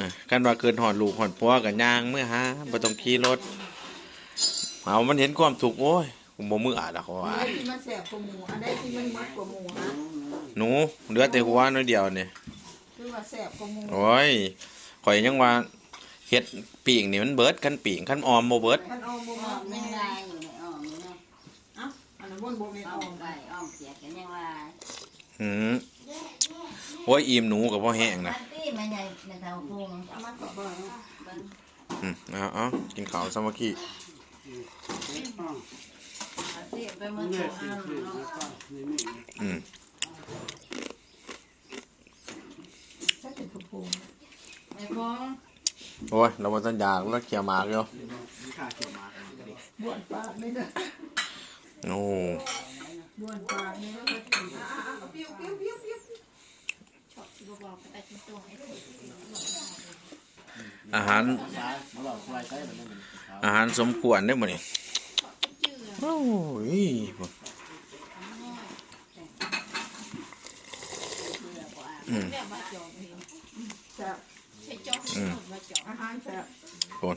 อะกันว่าเกินหอดลูกหอดพัวกันย่างเมื่อฮะบ่ต้องขี่รถเอามันเห็นความสุขโอ้ยผมบ่มืออะดอกเขาอัว่านใดที่มันแสบกว่าหมูอันใดที่มันมัดกว่าหมูฮะหนูเหลือแต่หัวน้อยเดียวเนี่ยคือว่าแสบกว่าหมูโอ้ยข่อยยังว่าเฮ็ดปีกนี่มันเบิดคันปีกคันออมบ่เบิดมันเอาบ่อ้มาอมแม่ยังไงอยู่ในอ้อมนี่เนาะเอ้าอันนั้นมันบ่แม่นอ้อออมมไปอ้อมเสียกันยังว่าหืมโอ้ยอิ่มหนูกับพ่อแห้งนะ อันตี้มันใหญ่ในเท่าพุงเอามาต่อบ่เนะเบิ่งอืมเอาเอากินข้าวสามัคคีอันตี้ไปมันสองอันเนาะอืมถ้าเป็นกระพงไอ้พงโอ้ยเราบ่ทันอยาแล้วเขียวหมากอยู่บวนปากนี่เด้โอ้ บวนปากนี่เด้ ปิ้วปิ้วปิ้วปิ้ว อาหาร อาหารสมควรได้อมื้อนี้โอ้ยอืมแซ่บอืมอาหารแซ่บคน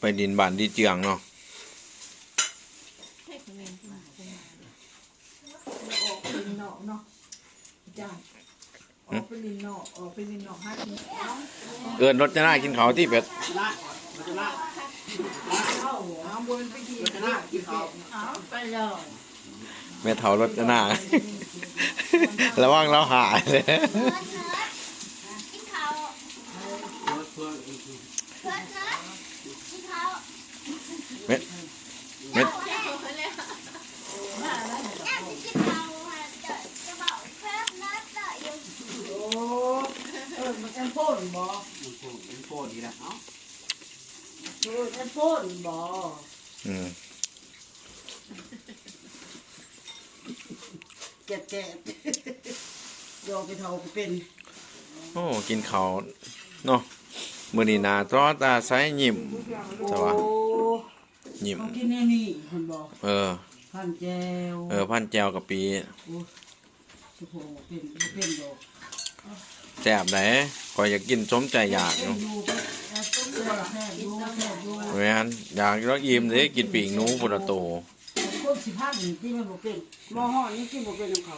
ไปดินบ้านดีเจียงเนาะ ออกเป็นนอกเนาะจ้าออกเป็นลินนอกออกเป็นลินนอกหากินเอ้าเอิ้นรถจะน่ากินข้าวที่เป็ดเอาเอาบนไปกินกินเป็ดเอาไปเลยแม่เฒ่ารถจะน่าระวังเราหายเลย กินข้าวเพื่อนนะกินข้าว เม็ดเม็ด แม่จะกินข้าวค่ะจะจะบอกเพื่อนนะจะอยู่ โอ้เอ อมันแอมโฟนบ่เป็นโฟนดีนะเอ้าเออแอมโฟนบ่อืมแก่แก่โยกไปเท่าก็เป็นโอ้กินข้าวเนาะมื้อนี้หน้าตรอตาใสยิ้มสวัสดียิ้มเขากินแน่นี่คนบอกเออ พันแจวเออพันแจวกับปีสุโขเป็นบ่เป็นดอก แซ่บไหนก็อยากกินสมใจอยากอยู่อยู่ก็แอบต้นเลยแซ่บอยู่แซ่บอยู่แม่นอยากแล้วอิ่มเด้กินปีกหนูพุละโตคนสิพันที่มันบ่เป็นหม้อห่อนี่กินบ่เป็นของเขา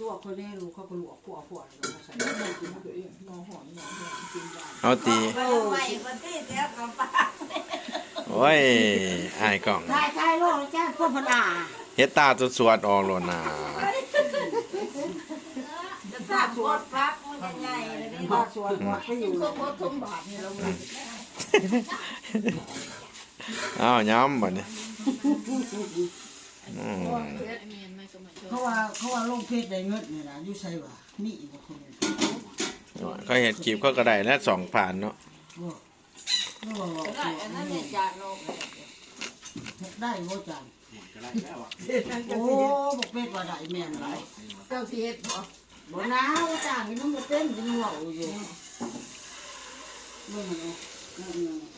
ลวกคนแน่ลูกเขาก็ลวกขั่วขั่วแล้วก็ใส่ไม่กินตัวเองหม้อห่อหม้อห่อกินได้เอาตีไปไปคนที่เสียกับป้าโอ้ยอายกล่องทายทายโลกจ้าพ่อพนาเฮ็ดตาสวดๆออกโลดน่ะจะ สร้างบทพักมันใหญ่เลยนี่พาสวนวัดไปอยู่ก็บทสมบัตินี่เราอ้าวย้ำบัดนี้อืมเขาว่าเขาว่าลงเพชรได้เงินนี่นะอยู่ไสวะนี่อีกบ่คนนึงเขาเห็นคลิปเขาก็ได้แล้วสองผ่านเนาะบ่บ่ว่าว่าได้อันนั้นเนี่ยจากโลกเลยได้บ่จังก็ได้แล้วอะโอ้บ่เป็ดว่าได้แม่นหลายเจ้าสิเฮ็ดบ่บ่นาว่าจ้างนี่มันบ่เต็มจังเว้าอ ยู่เบิ่งเอาเบิ่งเอา